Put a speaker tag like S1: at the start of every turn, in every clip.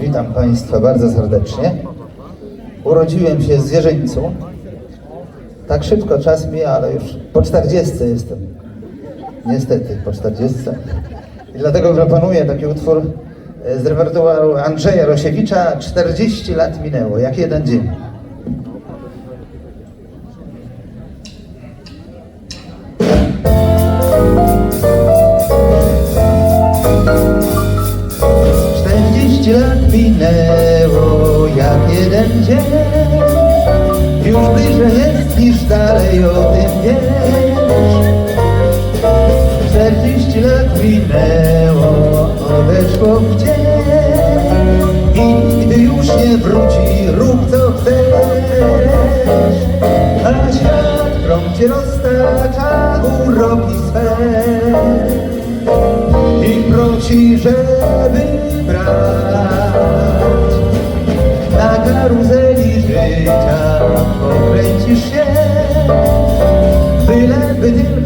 S1: Witam Państwa bardzo serdecznie. Urodziłem się w Zwierzyńcu. Tak szybko czas mija, ale już po 40 jestem. Niestety, po 40. I dlatego proponuję taki utwór e, z repertuaru Andrzeja Rosiewicza 40 lat minęło, jak jeden dzień. Dzień Już bliżej jest niż dalej o tym wiesz. Czterdzieści lat minęło, odeszło w dzień I gdy już nie wróci, rób co chcesz. A świat krąg roztacza uroki swe. I prosi, żeby brać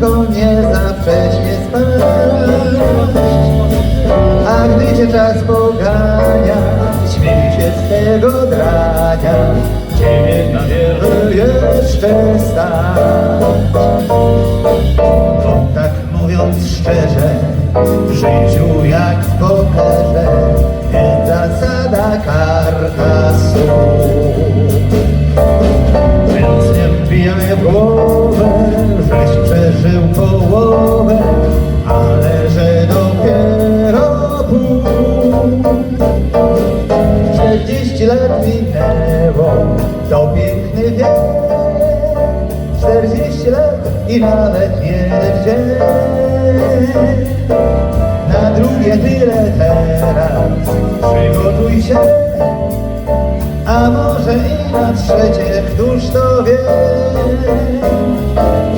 S1: tylko nie za wcześnie spać. A gdy cię czas pogania, śmiej się z tego drania, ciebie na wiele jeszcze stać. Bo tak mówiąc szczerze, w życiu jak w pokerze jest zasada karta słów. 40 lat minęło, to piękny wiek. 40 lat i nawet jeden dzień. Na drugie tyle teraz przygotuj się, a może i na trzecie, któż to wie?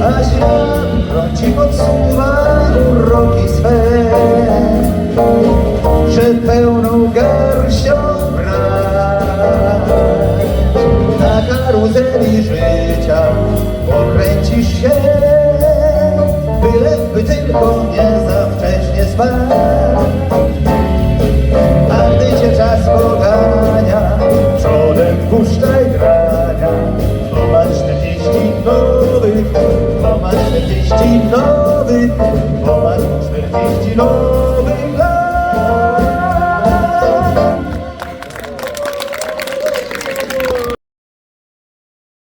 S1: A świat krąci podsuwa uroki swe przed pełną garścią karuzeli życia pokręcisz się, byleby tylko nie za wcześnie spać. A gdy czas pogania, przodem puszczaj grania, bo masz 40 nowych, bo masz 40 nowych, masz 40 nowych.